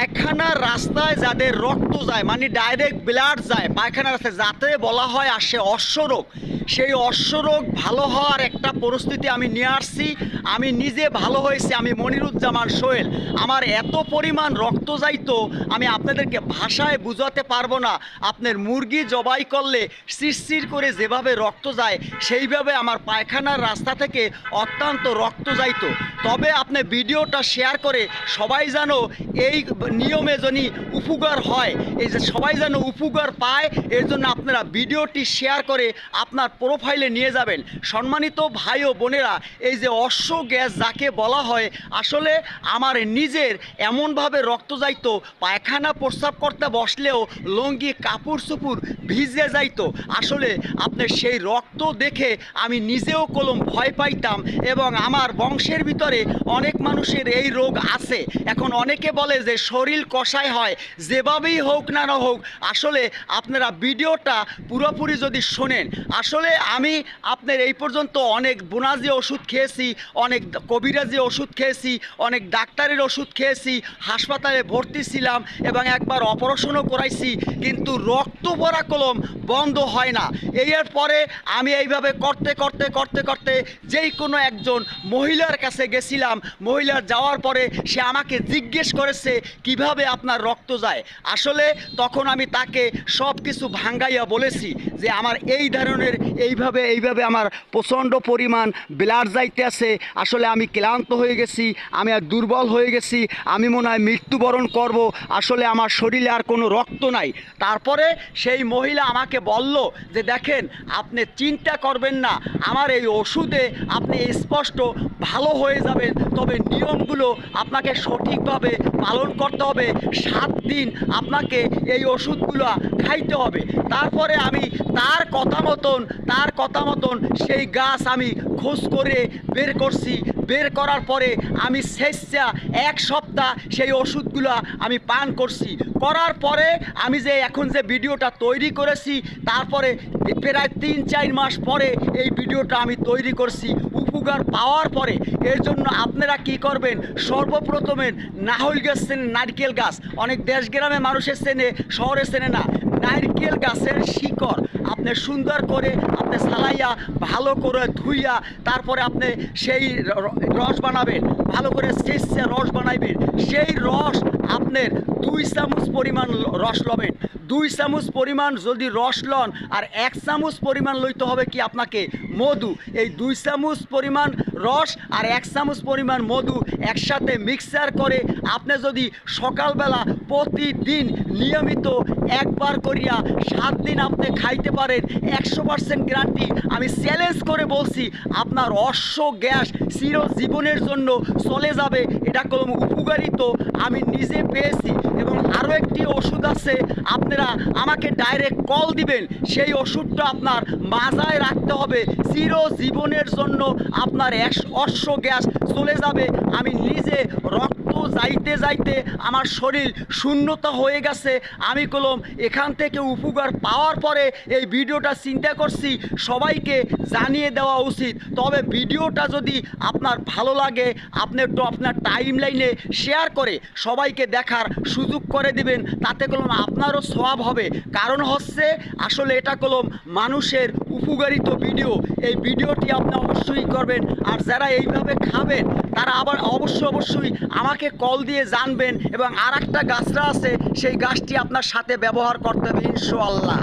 পায়খানার রাস্তায় যাদের রক্ত যায় মানে ডাইরেক্ট ব্লাড যায় পায়খানা রাস্তায়, যাতে বলা হয় আসে অশ্বরোগ। সেই অশ্বরোগ ভালো হওয়ার একটা পরিস্থিতি আমি নিয়ে আসছি। আমি নিজে ভালো হয়েছি, আমি মনিরুজ্জামান সোহেল। আমার এত পরিমাণ রক্ত যাইতো আমি আপনাদেরকে ভাষায় বুঝাতে পারব না। আপনার মুরগি জবাই করলে শিরশির করে যেভাবে রক্ত যায়, সেইভাবে আমার পায়খানার রাস্তা থেকে অত্যন্ত রক্ত যাইতো। তবে আপনি ভিডিওটা শেয়ার করে সবাই যেন এই নিয়মে যদি উপকার হয়, এই যে সবাই যেন উপকার পায়, এর জন্য আপনারা ভিডিওটি শেয়ার করে আপনার প্রোফাইলে নিয়ে যাবেন। সম্মানিত ভাই ও বোনেরা, এই যে অশ্ব গ্যাস যাকে বলা হয়, আসলে আমার নিজের এমনভাবে রক্ত যাইতো পায়খানা প্রস্রাব করতে বসলেও লঙ্গি কাপড় চুপুর ভিজে যাইতো। আসলে আপনার সেই রক্ত দেখে আমি নিজেও কলম ভয় পাইতাম এবং আমার বংশের ভিতরে অনেক মানুষের এই রোগ আছে। এখন অনেকে বলে যে শরীর কষায় হয়, যেভাবেই হোক না না হোক, আসলে আপনারা ভিডিওটা পুরোপুরি যদি শোনেন, আসলে আমি আপনার এই পর্যন্ত অনেক বোনাজি ওষুধ খেয়েছি, অনেক কবিরাজি ওষুধ খেয়েছি, অনেক ডাক্তারের ওষুধ খেয়েছি, হাসপাতালে ভর্তি ছিলাম এবং একবার অপারেশনও করাইছি, কিন্তু রক্ত ভরা কলম বন্ধ হয় না। এর পরে আমি এইভাবে করতে করতে করতে করতে যেই কোনো একজন মহিলার কাছে গেছিলাম মহিলার যাওয়ার পরে সে আমাকে জিজ্ঞেস করেছে কীভাবে আপনার রক্ত যায়? আসলে তখন আমি তাকে সব কিছু ভাঙ্গাইয়া বলেছি যে আমার এই ধরনের এইভাবে এইভাবে আমার প্রচণ্ড পরিমাণ ব্লাড যাইতে আছে আসলে আমি ক্লান্ত হয়ে গেছি, আমি আর দুর্বল হয়ে গেছি, আমি মনে হয় মৃত্যুবরণ করব। আসলে আমার শরীরে আর কোনো রক্ত নাই। তারপরে সেই মহিলা আমাকে বলল যে, দেখেন, আপনি চিন্তা করবেন না, আমার এই ওষুধে আপনি স্পষ্ট ভালো হয়ে যাবেন, তবে নিয়মগুলো আপনাকে সঠিকভাবে পালন করতে হবে সাত দিন আপনাকে এই ওষুধগুলো খাইতে হবে। তারপরে আমি তার কথা মতন, তার কথা মতন সেই গাছ আমি খোঁজ করে বের করছি। বের করার পরে আমি শেষা এক সপ্তাহ সেই ওষুধগুলো আমি পান করছি। করার পরে আমি যে এখন যে ভিডিওটা তৈরি করেছি, তারপরে প্রায় তিন চার মাস পরে এই ভিডিওটা আমি তৈরি করছি। উপকার পাওয়ার পরে এর জন্য আপনারা কি করবেন? সর্বপ্রথমে নাহল গাছ চেনে নারকেল গাছ। অনেক দেশ গ্রামে মানুষের চেনে, শহরে চেনে না। নারকেল গাছের শিকড় আপনি সুন্দর করে আপনি সালাইয়া, ভালো করে ধুইয়া, তারপরে আপনি সেই রস বানাবেন। ভালো করে শেষে রস বানাইবেন। সেই রস আপনার দুই চামচ পরিমাণ রস লবেন। দুই চামচ পরিমাণ যদি রস লন আর এক চামচ পরিমাণ লইতে হবে কি আপনাকে? মধু। এই দুই চামচ পরিমাণ রস আর এক চামচ পরিমাণ মধু একসাথে মিক্সার করে আপনি যদি সকালবেলা প্রতিদিন নিয়মিত একবার করিয়া সাত দিন আপনি খাইতে পারেন, একশো পার্সেন্ট গ্যারান্টি আমি চ্যালেঞ্জ করে বলছি, আপনার অশ্ব গ্যাস চির জীবনের জন্য চলে যাবে, এটা কোনো উপকারিত আমি নিজে পেয়েছি এবং আরও একটি ওষুধ আছে, আপনারা আমাকে ডাইরেক্ট কল দিবেন, সেই ওষুধটা আপনার মাজায় রাখতে হবে। চির জীবনের জন্য আপনার অশ্ব গ্যাস চলে যাবে। আমি নিজে রক্ত যাইতে যাইতে আমার শরীর শূন্যতা হয়ে গেছে। আমি কলম, এখান থেকে উপকার পাওয়ার পরে এই ভিডিওটা চিন্তা করছি, সবাইকে জানিয়ে দেওয়া উচিত। তবে ভিডিওটা যদি আপনার ভালো লাগে, আপনি একটু আপনার টাইম লাইনে শেয়ার করে সবাইকে দেখার সুযোগ করে দিবেন, তাতে কলম আপনারও সওয়াব হবে। কারণ হচ্ছে, আসলে এটা কলম মানুষের উপকারিত ভিডিও। এই ভিডিওটি আপনি অবশ্যই করবেন, আর যারা এইভাবে খাবেন তারা আবার অবশ্যই অবশ্যই আমাকে কল দিয়ে জানবেন এবং আর একটা গাছটা আছে, সেই গাছটি আপনার সাথে ব্যবহার করতে হবে ইনশাআল্লাহ।